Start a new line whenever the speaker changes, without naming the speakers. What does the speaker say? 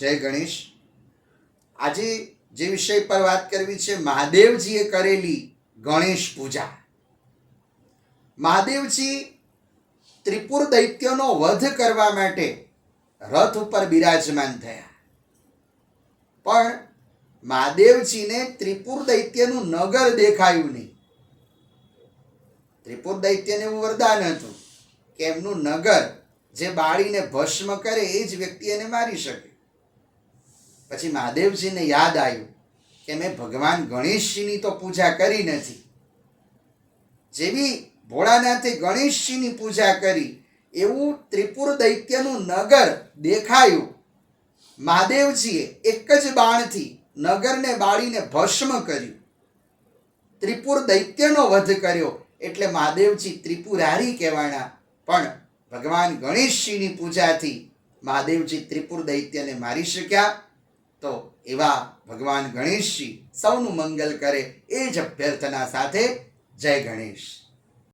જય ગણેશ. આજે જે વિષય પર વાત કરવી છે, મહાદેવજીએ કરેલી ગણેશ પૂજા. મહાદેવજી ત્રિપુર દૈત્યનો વધ કરવા માટે રથ ઉપર બિરાજમાન થયા. પણ મહાદેવજીને ત્રિપુર દૈત્યનું નગર દેખાયું નહીં. ત્રિપુર દૈત્યને એવું વરદાન હતું કે એમનું નગર જે બાળીને ભસ્મ કરે એ જ વ્યક્તિ એને મારી શકે. પછી મહાદેવજીને યાદ આવ્યું કે મેં ભગવાન ગણેશજીની તો પૂજા કરી નથી. જેવી ભોળાનાથે ગણેશજીની પૂજા કરી, એવું ત્રિપુર દૈત્યનું નગર દેખાયું. મહાદેવજીએ એક જ બાણથી નગરને બાળીને ભસ્મ કર્યું. ત્રિપુર દૈત્યનો વધ કર્યો એટલે મહાદેવજી ત્રિપુરારી કહેવાના પણ ભગવાન ગણેશજીની પૂજાથી મહાદેવજી ત્રિપુર દૈત્યને મારી શક્યા. તો એવા ભગવાન ગણેશજી સૌનું મંગલ કરે એ જ અભ્યર્થના સાથે જય ગણેશ.